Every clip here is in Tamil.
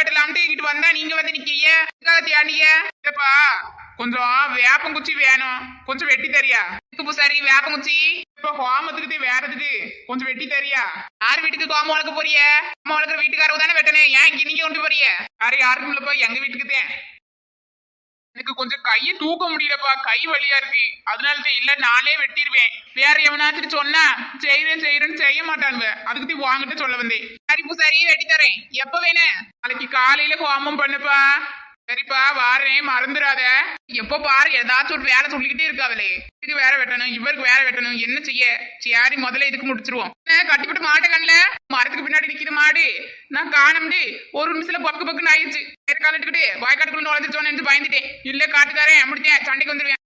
வெட்டலாம்ட்டு இங்கிட்டு வந்தா நீங்க வந்து நிக்கிறீங்க தேடிய? கொஞ்சம் வேப்பங்குச்சி வேணும். கொஞ்சம் வெட்டி தரியா? பூசாரி வேப்பங்குச்சி? இப்ப ஹோமத்துக்கு வேறதுக்கு. கொஞ்சம் வெட்டி தரியா? யார் வீட்டுக்கு கோமம் வளர்க்க போறிய? கோமம் வளர்க்குற வீட்டுக்காரவு தானே வெட்டனே ஏன் இங்க நீங்க கொண்டு போறிய? யாரு யாருக்கும் இல்லப்பா எங்க வீட்டுக்கு தான் எனக்கு கொஞ்சம் கையை தூக்க முடியலப்பா. கை வழியா இருக்கு. அதனாலதான் இல்ல நானே வெட்டிடுவேன் வேற எவனாச்சும் சொன்னா செய்யறேன் செய்யறேன்னு செய்ய மாட்டானுவ. அதுக்கு வாங்கிட்டு சொல்ல வந்தேன். சரி பூசாரி வெட்டி தரேன் எப்ப வேணே? நாளைக்கு காலையில ஹோமம் பண்ணுப்பா. சரிப்பா வாரேன் மறந்துடாத. எப்போ பாரு ஏதாச்சும் ஒரு வேலை சொல்லிக்கிட்டே இருக்காவலே இதுக்கு வேற வெட்டணும் இவருக்கு வேற வெட்டணும் என்ன செய்ய? சரி முதல்ல இதுக்கு முடிச்சிருவோம். கட்டிவிட்டு மாட்டை கண்ணில? மரத்துக்கு பின்னாடி நிக்கிற மாடு. நான் காணம்டி ஒரு நிமிஷத்துல பக்கு பக்குன்னு ஆயிடுச்சு. வேறு காலட்டுக்கிட்டு வாய்க்காட்டுக்குள்ள உழைச்சிச்சோன்னு என்று பயந்துட்டேன். இல்ல காட்டுக்காரன் முடிச்சேன் சண்டைக்கு வந்துருவேன்.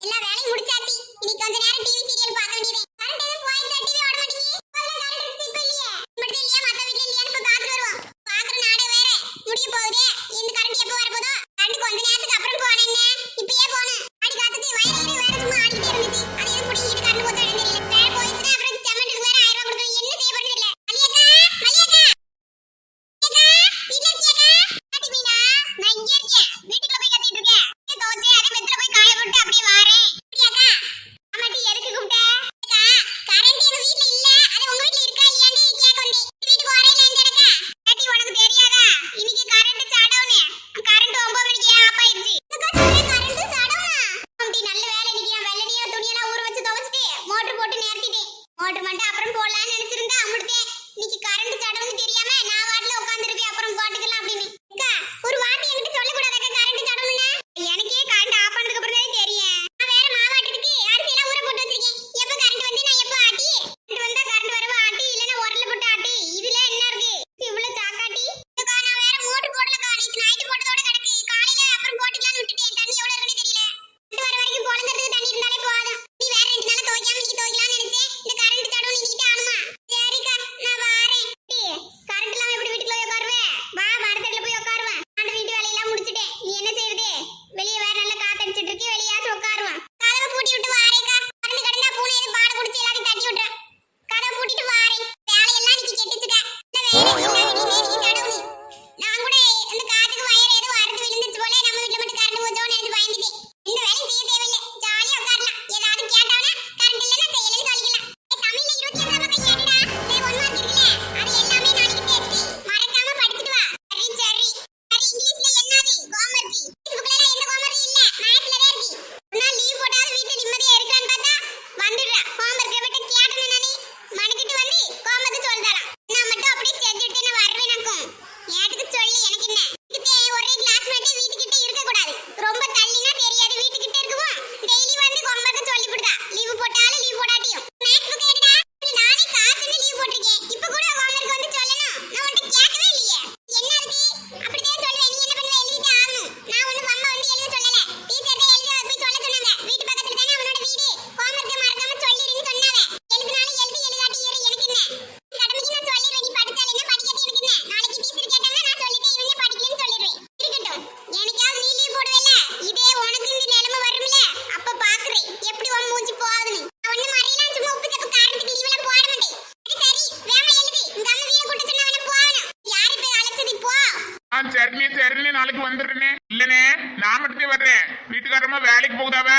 நாளைக்கு வந்துடுறேனே. இல்லனே நான் மட்டும் வர்றேன். வீட்டுக்காரமா வேலைக்கு போகுதாவ?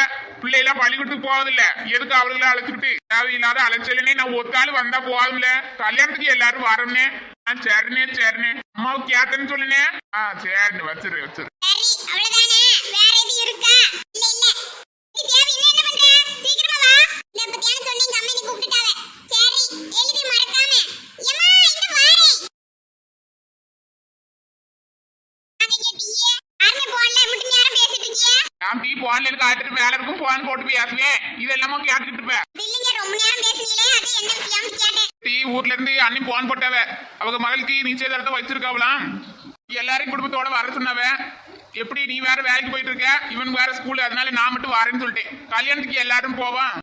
பிள்ளைலாம் பள்ளிக்கூடத்துக்கு போவதில்ல. எதுக்கு அவளுகளை அழைச்சிக்கிட்டு? தேவையில்லாத அலைச்சலனே நான் ஒத்தாலும் வந்தா போகாதும்ல கல்யாணத்துக்கு எல்லாரும் வரோம்னே. ஆ சரிண்ணே சரிண்ணே. அம்மாவுக்கு கேட்டேன்னு சொல்லுனே ஆ சரிண்ணே வச்சிரு வச்சிரு. வான்னு போட்டு பேசுவேன் இதெல்லாமோ கேட்டுக்கிட்டு இருப்பேன் டீ ஊர்ல இருந்து அண்ணி போன் போட்டாவ. அவங்க மகளுக்கு நிச்சயதார்த்தம் வச்சிருக்காவலாம் எல்லாரையும் குடும்பத்தோட வர சொன்னவ எப்படி நீ வேற வேலைக்கு போயிட்டு இருக்க இவன் வேற ஸ்கூல் அதனால நான் மட்டும் வரேன்னு சொல்லிட்டேன். கல்யாணத்துக்கு எல்லாரும் போவான்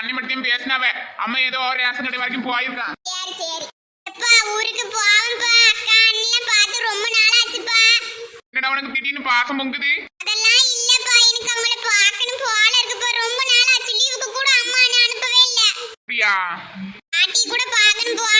அண்ணி மட்டும் பேசினாவ. அம்மா ஏதோ ரேஷன் கடை வரைக்கும் போயிருக்கான். வாசம் பொங்குது அதெல்லாம் இல்லப்பா எனக்கு அவங்கள அப்படியா? கூட பார்க்கணும் போல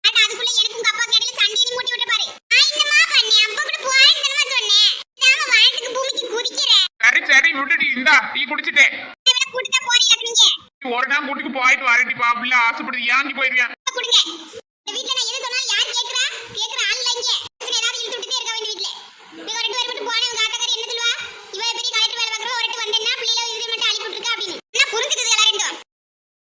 சரி விட்டுட்டு இந்தா டீ குடிச்சிட்டேன் ஒரு நாள் கூட்டிட்டு போயிட்டு வரட்டி பாப்பில ஆசைப்படுது. ஏங்கி போயிருக்கேன்